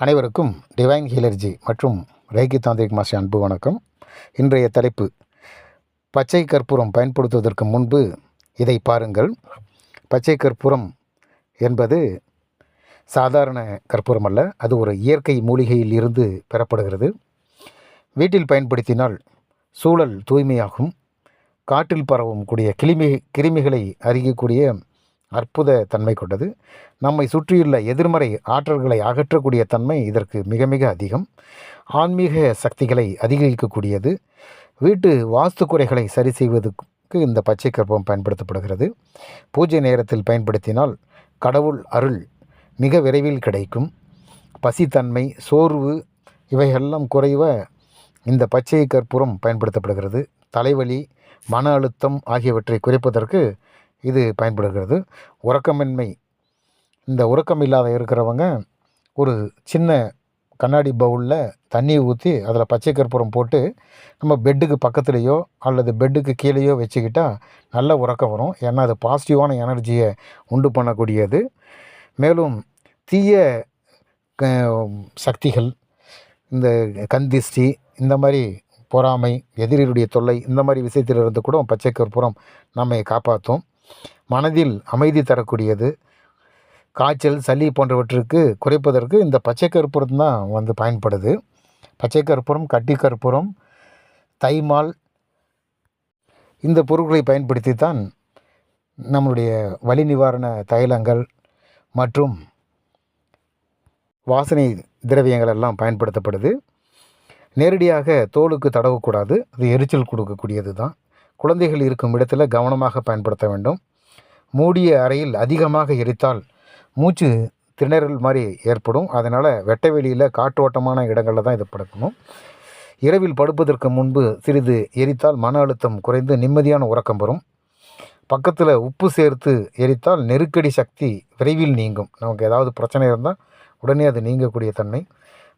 அனைவருக்கும் டிவைன் ஹீலர்ஜி மற்றும் ரேகி தாந்திரிக் மாசி அன்பு வணக்கம். இன்றைய தலைப்பு பச்சை கற்பூரம் பயன்படுத்துவதற்கு முன்பு இதை பாருங்கள். பச்சை கற்பூரம் என்பது சாதாரண கற்பூரம் அல்ல அது ஒரு இயற்கை மூலிகையில் இருந்து பெறப்படுகிறது. வீட்டில் பயன்படுத்தினால் சூழல் தூய்மையாகும் காற்றில் பரவும் கூடிய கிளிமி கிருமிகளை அறியக்கூடிய அற்புத தன்மை கொண்டது. நம்மை சுற்றியுள்ள எதிர்மறை ஆற்றல்களை அகற்றக்கூடிய தன்மை இதற்கு மிக மிக அதிகம். ஆன்மீக சக்திகளை அதிகரிக்கக்கூடியது. வீட்டு வாஸ்து குறைகளை சரி செய்வதற்கு இந்த பச்சை கற்பம் பயன்படுத்தப்படுகிறது. பூஜை நேரத்தில் பயன்படுத்தினால் கடவுள் அருள் மிக விரைவில் கிடைக்கும். பசித்தன்மை சோர்வு இவையெல்லாம் குறைவ இந்த பச்சை கற்பூரம் பயன்படுத்தப்படுகிறது. தலைவலி மன அழுத்தம் ஆகியவற்றை குறைப்பதற்கு இது பயன்படுகிறது. உறக்கமின்மை. இந்த உறக்கம் இல்லாத இருக்கிறவங்க ஒரு சின்ன கண்ணாடி பவுலில் தண்ணியை ஊற்றி அதில் பச்சை கற்பூரம் போட்டு நம்ம பெட்டுக்கு பக்கத்துலேயோ அல்லது பெட்டுக்கு கீழேயோ வச்சுக்கிட்டால் நல்ல உறக்கம் வரும். ஏன்னா அது பாசிட்டிவான எனர்ஜியை உண்டு பண்ணக்கூடியது. மேலும் தீய சக்திகள் இந்த கந்திஷ்டி இந்த மாதிரி பொறாமை எதிரியுடைய தொல்லை இந்த மாதிரி விஷயத்திலிருந்து கூட பச்சை கற்பூரம் நம்மை காப்பாற்றும். மனதில் அமைதி தரக்கூடியது. காய்ச்சல் சளி போன்றவற்றுக்கு குறைப்பதற்கு இந்த பச்சை கற்பூரம் தான் வந்து பயன்படுது. பச்சை கற்பூரம் கட்டி கற்பூரம் தைமால் இந்த பொருட்களை பயன்படுத்தி தான் நம்மளுடைய வலி நிவாரண தைலங்கள் மற்றும் வாசனை திரவியங்கள் எல்லாம் பயன்படுத்தப்படுது. நேரடியாக தோலுக்கு தடவக்கூடாது. அது எரிச்சல் கொடுக்கக்கூடியது தான். குழந்தைகள் இருக்கும் இடத்துல கவனமாக பயன்படுத்த வேண்டும். மூடிய அறையில் அதிகமாக எரித்தால் மூச்சு திணறல் மாதிரி ஏற்படும். அதனால் வெட்ட வெளியில் காற்றோட்டமான இடங்களில் தான் இதை படுக்கணும். இரவில் படுப்பதற்கு முன்பு சிறிது எரித்தால் மன அழுத்தம் குறைந்து நிம்மதியான உறக்கம் வரும். பக்கத்தில் உப்பு சேர்த்து எரித்தால் நெருக்கடி சக்தி விரைவில் நீங்கும். நமக்கு ஏதாவது பிரச்சனை இருந்தால் உடனே அது நீங்கக்கூடிய தன்மை.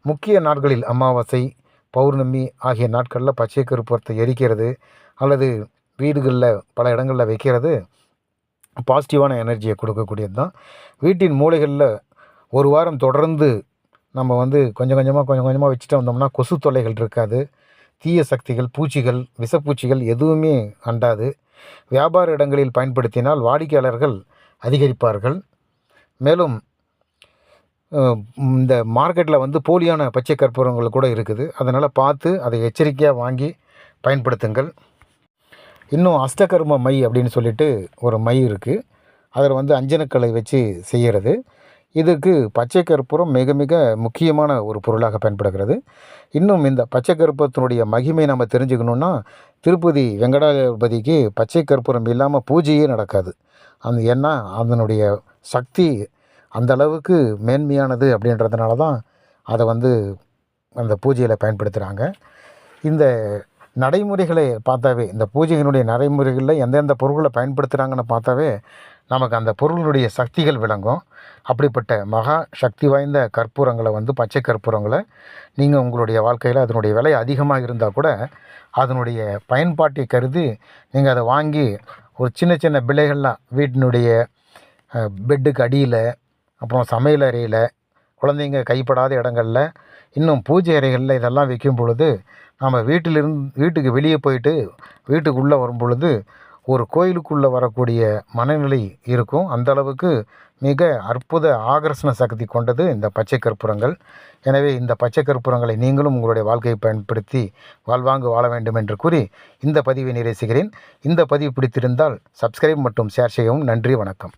முக்கிய நாட்களில் அமாவாசை பௌர்ணமி ஆகிய நாட்களில் பச்சை கருப்பூரத்தை எரிக்கிறது. அல்லது வீடுகளில் பல இடங்களில் வைக்கிறது பாசிட்டிவான எனர்ஜியை கொடுக்கக்கூடியது தான். வீட்டின் மூளைகளில் ஒரு வாரம் தொடர்ந்து நம்ம வந்து கொஞ்சம் கொஞ்சமாக கொஞ்சம் கொஞ்சமாக வச்சுட்டு வந்தோம்னா கொசு தொல்லைகள் இருக்காது. தீய சக்திகள் பூச்சிகள் விஷப்பூச்சிகள் எதுவுமே அண்டாது. வியாபார இடங்களில் பயன்படுத்தினால் வாடிக்கையாளர்கள் அதிகரிப்பார்கள். மேலும் இந்த மார்க்கெட்டில் வந்து போலியான பச்சை கற்பூரங்கள் கூட இருக்குது. அதனால் பார்த்து அதை எச்சரிக்கையாக வாங்கி பயன்படுத்துங்கள். இன்னும் அஷ்டகர்ம மை அப்படின்னு சொல்லிட்டு ஒரு மை இருக்குது அதில் வந்து அஞ்சனக்கலை வச்சு செய்கிறது. இதுக்கு பச்சை கற்பூரம் மிக மிக முக்கியமான ஒரு பொருளாக பயன்படுகிறது. இன்னும் இந்த பச்சை கற்பூரத்தினுடைய மகிமை நம்ம தெரிஞ்சுக்கணுன்னா திருப்பதி வெங்கடாதிபதிக்கு பச்சை கற்பூரம் இல்லாமல் பூஜையே நடக்காது. அந்த ஏன்னா அதனுடைய சக்தி அந்த அளவுக்கு மேன்மையானது அப்படின்றதுனால தான் அதை வந்து அந்த பூஜையில் பயன்படுத்துகிறாங்க. இந்த நடைமுறைகளை பார்த்தாவே இந்த பூஜையினுடைய நடைமுறைகளில் எந்தெந்த பொருள்களை பயன்படுத்துகிறாங்கன்னு பார்த்தாவே நமக்கு அந்த பொருளுடைய சக்திகள் விளங்கும். அப்படிப்பட்ட மகா சக்தி வாய்ந்த கற்பூரங்களை வந்து பச்சை கற்பூரங்களை நீங்கள் உங்களுடைய வாழ்க்கையில் அதனுடைய விலை அதிகமாக இருந்தால் கூட அதனுடைய பயன்பாட்டை கருதி நீங்கள் அதை வாங்கி ஒரு சின்ன சின்ன பிள்ளைகள்லாம் வீட்டினுடைய பெட்டுக்கு அடியில் அப்புறம் சமையல் அறையில் குழந்தைங்க கைப்படாத இடங்களில் இன்னும் பூஜை அறைகளில் இதெல்லாம் வைக்கும் பொழுது நம்ம வீட்டிலிருந்து வீட்டுக்கு வெளியே போயிட்டு வீட்டுக்குள்ளே வரும் பொழுது ஒரு கோயிலுக்குள்ளே வரக்கூடிய மனநிலை இருக்கும். அந்த அளவுக்கு மிக அற்புத ஆகர்ஷண சக்தி கொண்டது இந்த பச்சை கற்பூரங்கள். எனவே இந்த பச்சை கற்பூரங்களை நீங்களும் உங்களுடைய வாழ்க்கையை பயன்படுத்தி வாழ்வாங்கு வாழ வேண்டும் என்று கூறி இந்த பதிவை நிறைவு செய்கிறேன். இந்த பதிவு பிடித்திருந்தால் சப்ஸ்கிரைப் மற்றும் ஷேர் செய்யவும் நன்றி வணக்கம்.